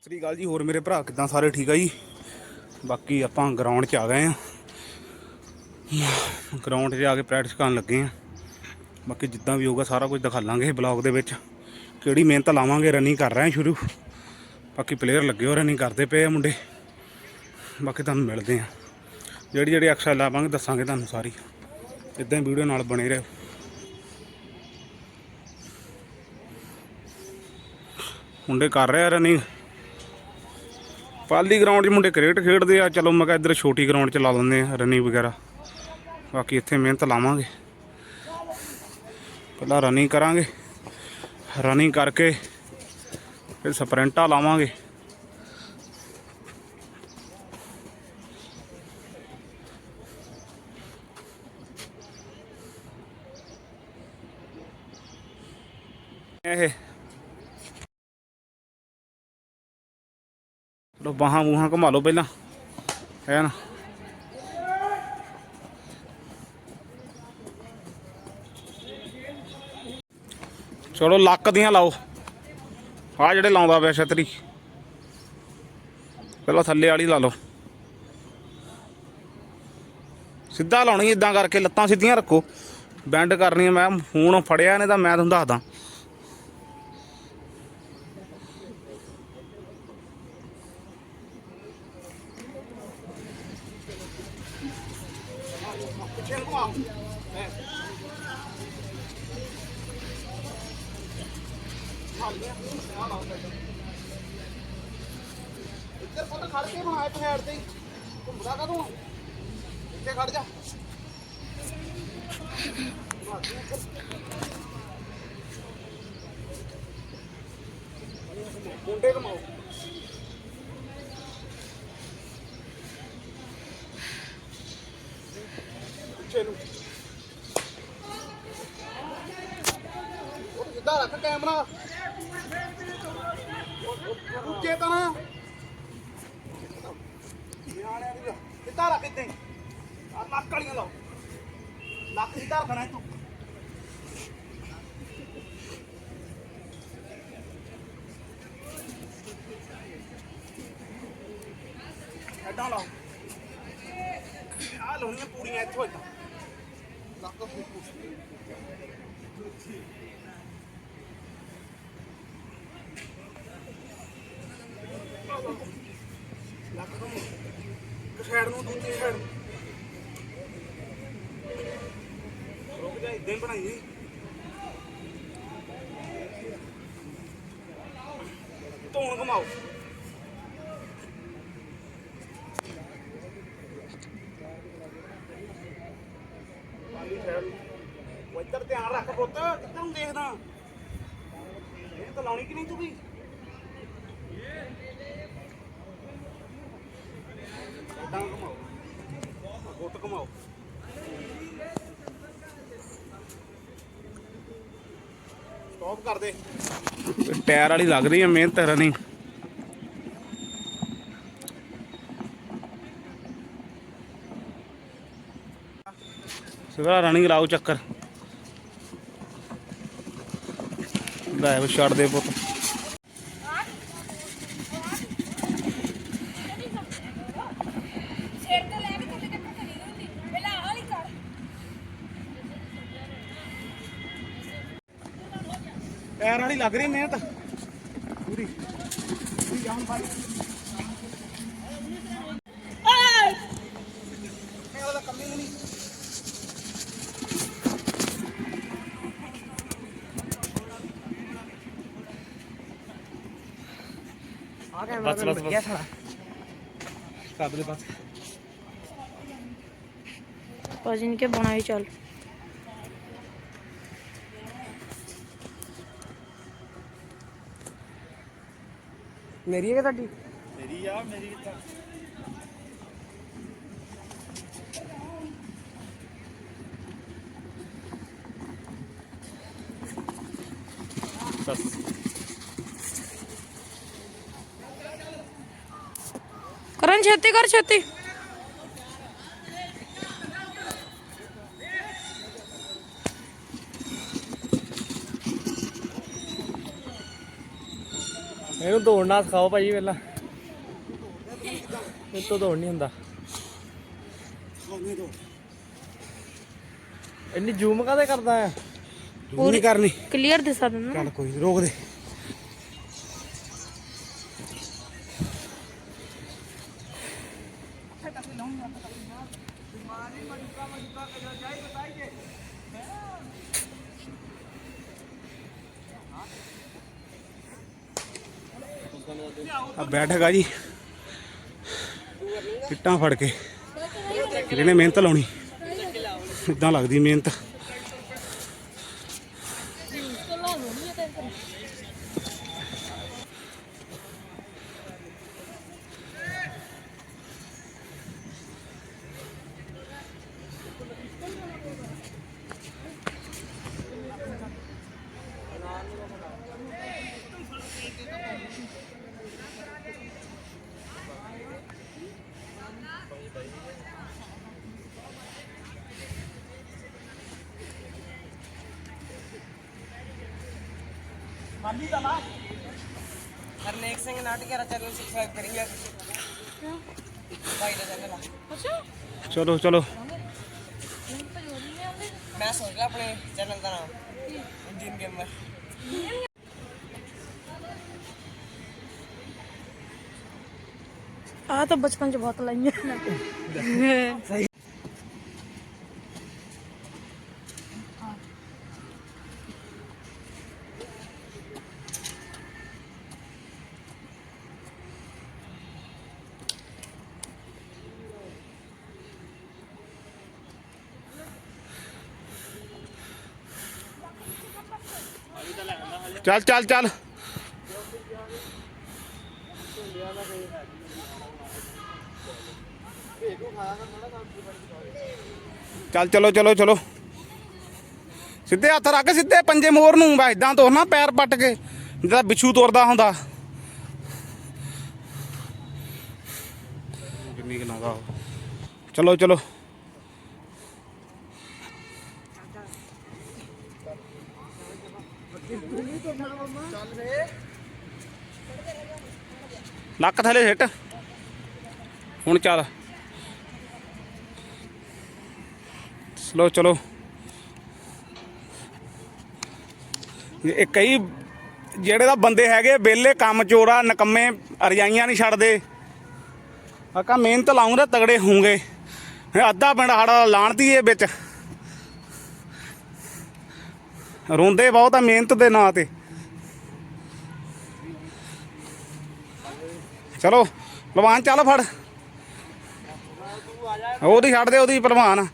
ਸਤਿ ਸ੍ਰੀ ਅਕਾਲ ਜੀ, ਹੋਰ ਮੇਰੇ ਭਰਾ ਕਿਦਾਂ ਸਾਰੇ ਠੀਕ ਆ ਜੀ? ਬਾਕੀ ਆਪਾਂ ਗਰਾਊਂਡ 'ਚ ਆ ਗਏ ਆ। ਗਰਾਊਂਡ 'ਚ ਆ ਕੇ ਪ੍ਰੈਕਟਿਸ ਕਰਨ ਲੱਗੇ ਆ। ਬਾਕੀ ਜਿੱਦਾਂ ਵੀ ਹੋਊਗਾ ਸਾਰਾ ਕੁਝ ਦਿਖਾ ਲਾਂਗੇ ਬਲੌਗ ਦੇ ਵਿੱਚ। ਕਿਹੜੀ ਮਿਹਨਤ ਲਾਵਾਂਗੇ ਰਨਿੰਗ ਕਰ ਰਹੇ ਆ ਸ਼ੁਰੂ। ਬਾਕੀ ਪਲੇਅਰ ਲੱਗੇ ਹੋ ਰਨਿੰਗ ਕਰਦੇ ਪਏ ਆ ਮੁੰਡੇ। ਬਾਕੀ ਤੁਹਾਨੂੰ ਮਿਲਦੇ ਆ। ਜਿਹੜੀ ਜਿਹੜੀ ਐਕਸਰਸਾਈਜ਼ ਲਾਵਾਂਗੇ ਦੱਸਾਂਗੇ ਤੁਹਾਨੂੰ ਸਾਰੀ। ਇਦਾਂ ਵੀਡੀਓ ਨਾਲ ਬਣੇ ਰਹੋ। ਮੁੰਡੇ ਕਰ ਰਹੇ ਆ ਰਨਿੰਗ ਪਾਲੀ ਗਰਾਊਂਡ 'ਚ ਮੁੰਡੇ ਕ੍ਰਿਕਟ ਖੇਡਦੇ ਆ। ਚਲੋ ਮੈਂ ਕਿਹਾ ਇੱਧਰ ਛੋਟੀ ਗਰਾਊਂਡ 'ਚ ਲਾ ਲੈਂਦੇ ਆ ਰਨਿੰਗ ਵਗੈਰਾ। ਬਾਕੀ ਇੱਥੇ ਮਿਹਨਤ ਲਾਵਾਂਗੇ। ਪਹਿਲਾਂ ਰਨਿੰਗ ਕਰਾਂਗੇ। ਰਨਿੰਗ ਕਰਕੇ ਫਿਰ ਸਪਰਿੰਟਾਂ ਲਾਵਾਂਗੇ। ਇਹ ਲੋ ਬਾਹਾਂ ਬੂਹਾਂ ਘੁਮਾ ਲਓ ਪਹਿਲਾਂ। ਹੈ ਨਾ? ਚਲੋ, ਲੱਕ ਦੀਆਂ ਲਾਓ। ਆ ਜਿਹੜੇ ਲਾਉਂਦਾ ਪਿਆ ਛਤਰੀ। ਪਹਿਲਾਂ ਥੱਲੇ ਵਾਲੀ ਲਾ ਲਓ। ਸਿੱਧਾ ਲਾਉਣੀ ਇਦਾਂ ਕਰਕੇ ਲੱਤਾਂ ਸਿੱਧੀਆਂ ਰੱਖੋ। ਬੈਂਡ ਕਰਨੀ ਮੈਂ ਫੋਨ ਫੜਿਆ ਨੇ ਤਾਂ ਮੈਂ ਤੁਹਾਨੂੰ ਦੱਸਦਾ। ਇੱਧਰ ਪੁੱਤ ਖੜ ਕੇ ਬਣਾਏ ਪਹਾੜ ਤੇ ਘੁੰਮਦਾ ਕਦੋਂ ਇੱਥੇ ਖੜ ਜਾ ਮੁੰਡੇ ਕਮਾਓ ਪਿੱਛੇ ਨੂੰ ਉਹ ਸਿੱਧਾ ਰੱਖ ਕੈਮਰਾ। ਰੁਕੇ ਤਾਂ ਨਾ। ਨਿਆਣਿਆਂ ਦੀ ਸਿੱਧਾ ਰੱਖ ਇੱਥੇ ਆ ਲੱਕ ਵਾਲੀਆਂ ਲਾਓ। ਲੱਕ ਸਿੱਧਾ ਰੱਖਣਾ ਤੂੰ ਐਦਾਂ ਲਾਓ। ਆ ਲਾਉਣੀਆਂ ਪੂਰੀਆਂ ਇੱਥੋਂ ਇੱਦਾਂ ਲੱਕ ਫੂਕੂ ਲੱਕ ਤੋਂ ਇੱਕ ਸਾਈਡ ਨੂੰ ਦੂਜੀ ਸਾਈਡ ਨੂੰ ਰੁਕ ਜਾ ਇਦਾਂ ਹੀ ਬਣਾਈ ਧੋਣ ਘਮਾਓ ਇੱਧਰ ਧਿਆਨ ਰੱਖ ਪੁੱਤ। ਕਿੱਧਰ ਨੂੰ ਦੇਖਦਾ ਇਹ ਤਾਂ ਲਾਉਣੀ ਕਿ ਨਹੀਂ ਤੂੰ ਵੀ? ਏਦਾਂ ਘਮਾਓ। ਆਹ ਗੁੱਟ ਸਟਾਪ ਕਰ ਦੇ। ਟਾਇਰ ਵਾਲੀ ਲੱਗ ਰਹੀ ਹੈ ਮਿਹਨਤ ਰਨਿੰਗ ਸਿਵਰਾ ਰਨਿੰਗ ਲਾਓ ਚੱਕਰ। ਲੈ ਉਹ ਛੱਡ ਦੇ ਪੁੱਤ। ਟਾਇਰ ਵਾਲੀ ਲੱਗ ਰਹੀ ਮਿਹਨਤ। ਪੂਰੀ। ਪੂਰੀ ਜਾਨ ਭਾਈ ਬਸ, ਬਸ, ਬਸ। ਦੇ ਪਾਸ ਭਾਜੀ ਨੇ ਕਿ ਬਣਾਈ ਚੱਲ। ਮੇਰੀ ਹੈ ਕਿ ਤੁਹਾਡੀ ਮੇਰੀ ਆ ਮੇਰੀ ਕਿੱਥਾ ਬਸ ਕਰਨ ਛੇਤੀ ਕਰ ਛੇਤੀ ਇਹਨੂੰ ਦੌੜਨਾ ਸਿਖਾਓ ਭਾਜੀ ਪਹਿਲਾਂ। ਇਹ ਤੋਂ ਦੌੜ ਨਹੀਂ ਹੁੰਦਾ। ਇੰਨੀ ਜ਼ੂਮ ਕਾਦੇ ਕਰਦਾ ਆ? ਨਹੀਂ ਕਰਨੀ। ਕਲੀਅਰ ਦਿਸਾ ਦਿੰਦਾ। ਚੱਲ ਕੋਈ ਨੀ, ਰੋਕ ਦੇ। ਆ ਬੈਠ ਹੈਗਾ ਜੀ। ਇੱਟਾਂ ਫੜ ਕੇ। ਜਿਹਨੇ ਮਿਹਨਤ ਲਾਉਣੀ। ਇਦਾਂ ਲੱਗਦੀ ਮਿਹਨਤ। ਹਰਨੇਕ ਸਿੰਘ ਨਾਟਕਰਾ ਚੈਨਲ ਸਬਸਕ੍ਰਾਈਬ ਕਰੀਏ ਭਾਈ ਦਾ ਚੈਨਲ ਅੱਛਾ। ਚਲੋ ਚਲੋ। ਮੈਂ ਸੋਚ ਲਿਆ ਆਪਣੇ ਚੈਨਲ ਦਾ ਨਾਮ। ਇੰਡੀਅਨ ਗੇਮਰ ਆ। ਤਾਂ ਬਚਪਨ ਚ ਬਹੁਤ ਲਾਈਆਂ। ਚੱਲ ਚੱਲ ਚੱਲ। ਚੱਲ, ਚਲੋ ਚਲੋ ਚਲੋ। ਸਿੱਧੇ ਹੱਥ ਰੱਖ, ਸਿੱਧੇ ਪੰਜੇ ਮੋਰ ਨੂੰ। ਬਸ ਇਦਾਂ ਤੋਰਨਾ, ਪੈਰ ਪੱਟ ਕੇ, ਜਿਹੜਾ ਬਿੱਛੂ ਤੁਰਦਾ ਹੁੰਦਾ। ਕਿੰਨੀ ਕੁ ਚਲੋ ਚਲੋ। ਲੱਕ ਥੱਲੇ ਸਿੱਟ। ਹੁਣ ਚੱਲ। ਸਲੋ ਚਲੋ। ਇਹ ਕਈ ਜਿਹੜੇ ਤਾਂ ਬੰਦੇ ਹੈਗੇ ਬੇਲੇ ਕੰਮ ਚੋਰਾ, ਨਕੰਮੇ, ਰਜਾਈਆਂ ਨਹੀਂ ਛੱਡਦੇ। ਆਕਾ ਮਿਹਨਤ ਲਾਉਂਗੇ ਤਗੜੇ ਹੋਣਗੇ ਅੱਧਾ ਪਿੰਡ ਸਾਡਾ ਲਾਣਤੀ ਇਹ ਵਿੱਚ। ਰੋਂਦੇ ਬਹੁਤ ਆ ਮਿਹਨਤ ਦੇ ਨਾਂ ਤੇ। ਚਲੋ, ਪਹਿਲਵਾਨ ਚੱਲ ਫੜ। ਉਹਦੀ ਛੱਡ ਦੇ, ਉਹਦੀ ਪਹਿਲਵਾਨ।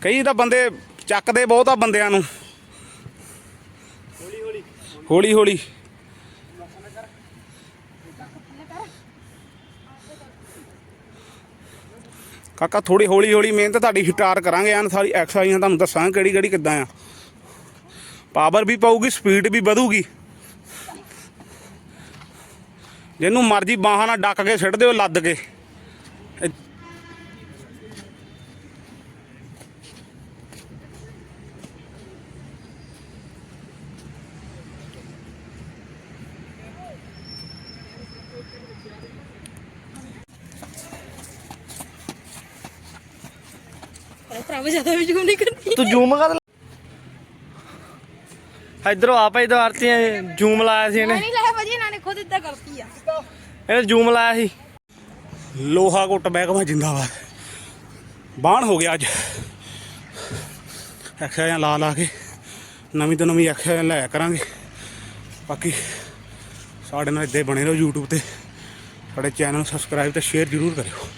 ਕਈ ਤਾਂ ਬੰਦੇ ਚੱਕਦੇ ਬਹੁਤ ਆ ਬੰਦਿਆਂ ਨੂੰ। ਹੌਲੀ ਹੌਲੀ। ਕਾਕਾ ਥੋੜੀ ਹੌਲੀ ਹੌਲੀ ਮਿਹਨਤ ਤੁਹਾਡੀ ਸਟਾਰ ਕਰਾਂਗੇ। ਐਨ ਸਾਰੀ ਐਕਸਰਸਾਈਜ਼ਾਂ ਤੁਹਾਨੂੰ ਦੱਸਾਂਗੇ ਕਿਹੜੀ ਕਿਹੜੀ ਕਿੱਦਾਂ ਆ। ਪਾਵਰ ਵੀ ਪਾਊਗੀ ਸਪੀਡ ਵੀ ਵਧੂਗੀ। ਜਿਹਨੂੰ ਮਰਜ਼ੀ ਬਾਹਾਂ ਨਾਲ ਡੱਕ ਕੇ ਸਿੱਟ ਦਿਓ ਲੱਦ ਕੇ। ਇਹ- ਭਰਾਵਾ ਜ਼ਿਆਦਾ ਵੀ ਜੂਮ ਨਹੀਂ ਕਰਨੀ। ਤੂੰ ਜ਼ੂਮ ਕਰ ਇਧਰੋਂ ਆ ਭਾਈ ਦਵਾਰਤੀ ਜ਼ੂਮ ਲਾਇਆ ਸੀ ਇਹਨੇ। ਨਹੀਂ ਲਾਇਆ ਇਦਾਂ ਕਰਤੀ ਆ। ਇਹਨੇ ਜ਼ੂਮ ਲਾਇਆ ਸੀ। ਲੋਹਾ ਕੁੱਟ ਮਹਿਕਮਾ ਜਿੰਦਾਬਾਦ। ਬਾਣ ਹੋ ਗਿਆ ਅੱਜ। ਐਕਸਰਸਾਈਜ਼ਾਂ ਲਾ ਲਾ ਕੇ ਨਵੀਂ ਤੋਂ ਨਵੀਂ ਐਕਸਰਸਾਈਜ਼ ਲਾਇਆ ਕਰਾਂਗੇ। ਬਾਕੀ ਸਾਡੇ ਨਾਲ ਇੱਦਾਂ ਹੀ ਬਣੇ ਰਹੋ YouTube ਤੇ। ਸਾਡੇ ਚੈਨਲ ਨੂੰ ਸਬਸਕ੍ਰਾਈਬ ਤੇ ਸ਼ੇਅਰ ਜ਼ਰੂਰ ਕਰਿਓ।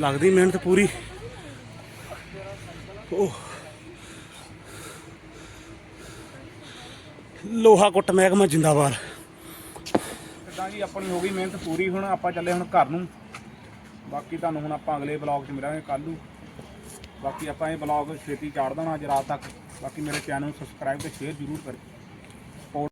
ਲੱਗਦੀ ਮਿਹਨਤ ਪੂਰੀ। ਉਹ ਲੋਹਾ ਕੁੱਟ ਮਹਿਕਮਾ ਜਿੰਦਾਬਾਦ। ਕਿੱਦਾਂ ਜੀ, ਆਪਣੀ ਹੋ ਗਈ ਮਿਹਨਤ ਪੂਰੀ, ਹੁਣ ਆਪਾਂ ਚੱਲੇ ਹੁਣ ਘਰ ਨੂੰ। ਬਾਕੀ ਤੁਹਾਨੂੰ ਹੁਣ ਆਪਾਂ ਅਗਲੇ ਬਲੌਗ 'ਚ ਮਿਲਾਂਗੇ ਕੱਲ ਨੂੰ। ਬਾਕੀ ਆਪਾਂ ਇਹ ਬਲੌਗ ਛੇਤੀ ਚਾੜ ਦੇਣਾ ਅੱਜ ਰਾਤ ਤੱਕ। ਬਾਕੀ ਮੇਰੇ ਚੈਨਲ ਨੂੰ ਸਬਸਕ੍ਰਾਈਬ ਤੇ ਸ਼ੇਅਰ ਜ਼ਰੂਰ ਕਰਿਓ।